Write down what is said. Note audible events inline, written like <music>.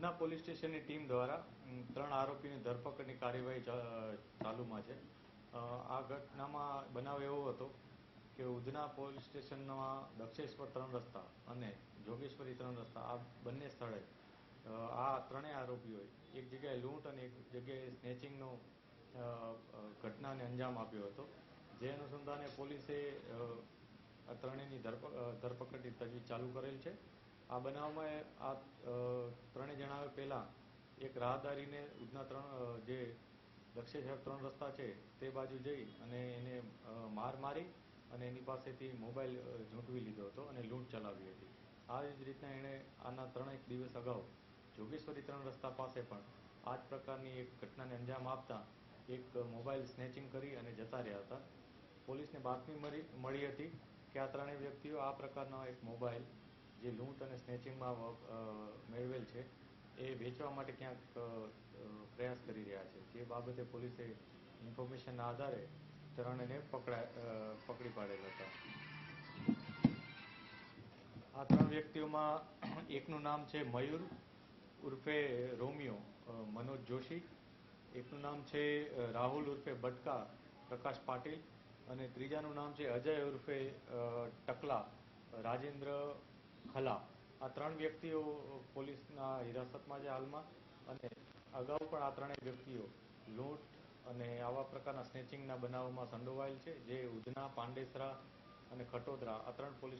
Udhna police સ્ટેશનની team દ્વારા ત્રણ આરોપીની ધરપકડની કાર્યવાહી ચાલુમાં છે. આ ઘટનામાં બનાવ એવો હતો કે ઉધના પોલીસ સ્ટેશનમાં દક્ષેશ્વર ત્રણ રસ્તા અને જોગેશ્વરી ત્રણ રસ્તા, આ બંને સ્થળે આ ત્રણેય આરોપીઓએ એક જગ્યાએ લૂંટ અને એક જગ્યાએ સ્નેચિંગનો ઘટનાને અંજામ આપ્યો હતો. જે અનુસંધાને પોલીસે ત્રણેયની ધરપકડની તજવીજ ચાલુ કરેલ છે. આ બનાવમાં આ ત્રણે જણાએ પહેલા એક રાહદારીને ઉધના ત્રણ જે દક્ષિણ ત્રણ રસ્તા છે તે બાજુ જઈ અને એને માર મારી અને એની પાસેથી મોબાઈલ ઝૂંટવી લીધો હતો અને લૂંટ ચલાવી હતી. આ જ રીતના એણે આના ત્રણેક દિવસ અગાઉ જોગેશ્વરી ત્રણ રસ્તા પાસે પણ આ જ પ્રકારની એક ઘટનાને અંજામ આપતા એક મોબાઈલ સ્નેચિંગ કરી અને જતા રહ્યા હતા. પોલીસને બાતમી મળી હતી કે આ ત્રણેય વ્યક્તિઓ આ પ્રકારનો એક મોબાઈલ જે લૂંટ અને સ્નેચિંગમાં મેળવેલ છે, એ વેચવા માટે ક્યાંક પ્રયાસ કરી રહ્યા છે. જે બાબતે પોલીસે ઇન્ફોર્મેશનના આધારે ત્રણેયને પકડા પકડી પાડેલ હતા. આ ત્રણ વ્યક્તિઓમાં <clears throat> એકનું નામ છે મયુર, ઉર્ફે રોમિયો મનોજ જોશી. એકનું નામ છે રાહુલ ઉર્ફે બટકા, પ્રકાશ પાટીલ. અને ત્રીજાનું નામ છે અજય ઉર્ફે ટકલા, રાજેન્દ્ર ખલા. આ ત્રણ વ્યક્તિઓ પોલીસના હિરાસતમાં છે હાલમાં અને અગાઉ પણ આ ત્રણેય વ્યક્તિઓ લૂંટ અને આવા પ્રકારના સ્નેચિંગના બનાવોમાં સંડોવાયેલ છે. જે ઉધના પાંડેસરા અને ખટોદરા આ ત્રણ પોલીસ